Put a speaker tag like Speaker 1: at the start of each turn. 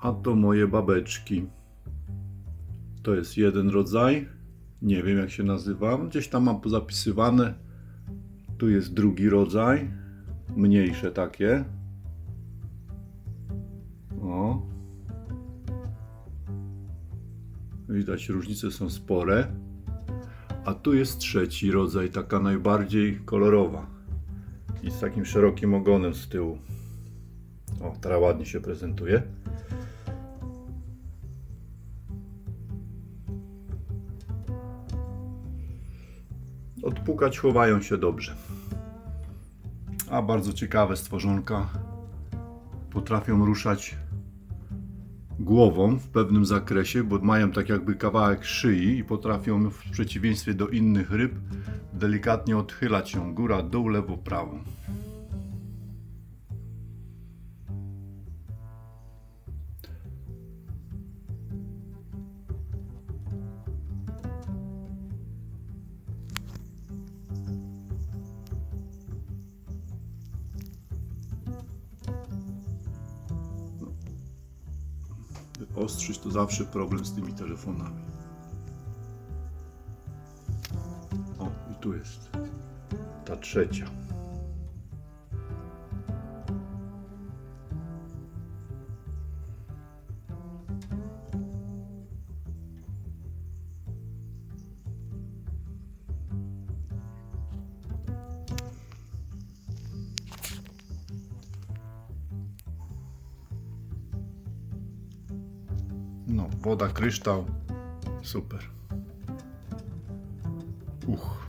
Speaker 1: A to moje babeczki. To jest jeden rodzaj. Nie wiem jak się nazywa. Gdzieś tam mam pozapisywane. Tu jest drugi rodzaj. Mniejsze takie. O. Widać różnice są spore. A tu jest trzeci rodzaj, taka najbardziej kolorowa. I z takim szerokim ogonem z tyłu. O, teraz ładnie się prezentuje. Odpukać chowają się dobrze. A bardzo ciekawe stworzonka. Potrafią ruszać głową w pewnym zakresie, bo mają tak jakby kawałek szyi i potrafią w przeciwieństwie do innych ryb delikatnie odchylać się góra, dół, lewo, prawo. Wyostrzyć to zawsze problem z tymi telefonami. O, i tu jest ta trzecia. no, voda, kryształ. super. Uh.